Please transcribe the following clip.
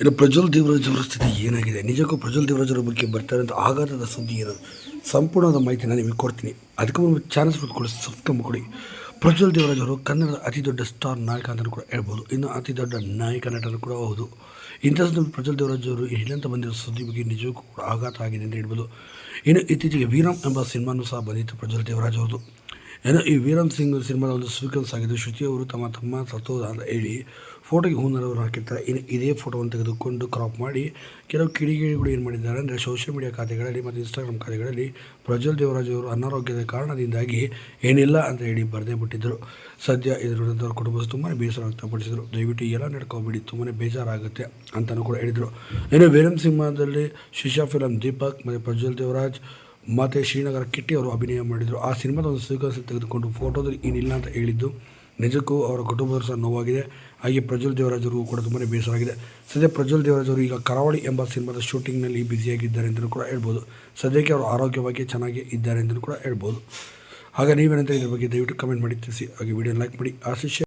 ಇನ್ನು ಪ್ರಜ್ವಲ್ ದೇವರಾಜವರ ಸ್ಥಿತಿ ಏನಾಗಿದೆ? ನಿಜಕ್ಕೂ ಪ್ರಜ್ವಲ್ ದೇವರಾಜರ ಬಗ್ಗೆ ಬರ್ತಾರೆ ಅಂತ ಆಘಾತದ ಸುದ್ದಿ ಏನು ಸಂಪೂರ್ಣವಾದ ಮಾಹಿತಿ ನಾನು ನಿಮಗೆ ಕೊಡ್ತೀನಿ. ಅದಕ್ಕೆ ಮುನ್ನ ಚಾನಲ್ಸ್ ಕೊಡಿ ಸಬ್ಸ್ಕ್ರೈಬ್ ಕೊಡಿ ಪ್ರಜ್ವಲ್ ದೇವರಾಜ್ ಅವರು ಕನ್ನಡದ ಅತಿ ದೊಡ್ಡ ಸ್ಟಾರ್ ನಾಯಕ ಅಂತಲೂ ಕೂಡ ಹೇಳ್ಬೋದು. ಇನ್ನು ಅತಿ ದೊಡ್ಡ ನಾಯಕ ನಟನೂ ಕೂಡ ಹೌದು. ಇಂಥ ಸಂದರ್ಭ ಪ್ರಜ್ವಲ್ ದೇವರಾಜ್ ಅವರು ಇಲ್ಲಂತ ಬಂದಿರೋ ಸುದ್ದಿ ಬಗ್ಗೆ ನಿಜಕ್ಕೂ ಕೂಡ ಆಘಾತ ಆಗಿದೆ ಅಂತ ಹೇಳ್ಬೋದು. ಇನ್ನು ಇತ್ತೀಚೆಗೆ ವೀರಂ ಎಂಬ ಸಿನಿಮಾನೂ ಸಹ ಬಂದಿತ್ತು ಪ್ರಜ್ವಲ್ ದೇವರಾಜ್ ಏನೋ ಈ ವೀರಂ ಸಿಂಗ್ ಸಿನಿಮಾದ ಒಂದು ಸ್ವೀಕನ್ಸ್ ಆಗಿದ್ದು ಶ್ರುತಿ ಅವರು ತಮ್ಮ ತಮ್ಮ ಸತ್ತೋದ ಅಂತ ಹೇಳಿ ಫೋಟೋಗೆ ಹೂನರವರು ಹಾಕಿರ್ತಾರೆ. ಇನ್ನು ಇದೇ ಫೋಟೋವನ್ನು ತೆಗೆದುಕೊಂಡು ಕ್ರಾಪ್ ಮಾಡಿ ಕೆಲವು ಕಿಡಿಗೇಡಿಗಳು ಏನು ಮಾಡಿದ್ದಾರೆ ಅಂದರೆ ಸೋಷಿಯಲ್ ಮೀಡಿಯಾ ಖಾತೆಗಳಲ್ಲಿ ಮತ್ತು ಇನ್ಸ್ಟಾಗ್ರಾಮ್ ಖಾತೆಗಳಲ್ಲಿ ಪ್ರಜ್ವಲ್ ದೇವರಾಜ್ ಅವರು ಅನಾರೋಗ್ಯದ ಕಾರಣದಿಂದಾಗಿ ಏನಿಲ್ಲ ಅಂತ ಹೇಳಿ ಬರೆದೇ ಬಿಟ್ಟಿದ್ದರು ಸದ್ಯ ಇದರ ಕುಟುಂಬಸ್ಥರು ತುಂಬಾ ಬೇಸರ ವ್ಯಕ್ತಪಡಿಸಿದರು. ದಯವಿಟ್ಟು ಎಲ್ಲ ನಡ್ಕೋಬೇಡಿ ತುಂಬಾ ಬೇಜಾರಾಗುತ್ತೆ ಅಂತಲೂ ಕೂಡ ಹೇಳಿದರು. ಇನ್ನು ವೀರಂ ಸಿನಿಮಾದಲ್ಲಿ ಶಿಶಾ ಫಿಲಂ ದೀಪಕ್ ಮತ್ತು ಪ್ರಜ್ವಲ್ ದೇವರಾಜ್ ಮತ್ತು ಶ್ರೀನಗರ ಕಿಟ್ಟಿ ಅವರು ಅಭಿನಯ ಮಾಡಿದರು. ಆ ಸಿನಿಮಾದ ಒಂದು ಸ್ವೀಕರಿಸಿ ತೆಗೆದುಕೊಂಡು ಫೋಟೋದಲ್ಲಿ ಏನಿಲ್ಲ ಅಂತ ಹೇಳಿದ್ದು. ನಿಜಕ್ಕೂ ಅವರ ಕುಟುಂಬದವರು ಸಹ ನೋವಾಗಿದೆ. ಹಾಗೆ ಪ್ರಜ್ವಲ್ ದೇವರಾಜರು ಕೂಡ ತುಂಬಾ ಬೇಸರ ಆಗಿದೆ ಸದ್ಯ ಪ್ರಜ್ವಲ್ ದೇವರಾಜರು ಈಗ ಕರಾವಳಿ ಎಂಬ ಸಿನಿಮಾದ ಶೂಟಿಂಗ್ನಲ್ಲಿ ಬ್ಯುಸಿಯಾಗಿದ್ದಾರೆ ಅಂತಲೂ ಕೂಡ ಹೇಳ್ಬೋದು. ಸದ್ಯಕ್ಕೆ ಅವರು ಆರೋಗ್ಯವಾಗಿ ಚೆನ್ನಾಗಿ ಇದ್ದಾರೆ ಅಂತಲೂ ಕೂಡ ಹೇಳ್ಬೋದು. ಹಾಗೆ ನೀವೇನಂತ ಇದ್ರ ಬಗ್ಗೆ ದಯವಿಟ್ಟು ಕಮೆಂಟ್ ಮಾಡಿ ತಿಳಿಸಿ. ಹಾಗೆ ವಿಡಿಯೋ ಲೈಕ್ ಮಾಡಿ. ಆಶಿಷ್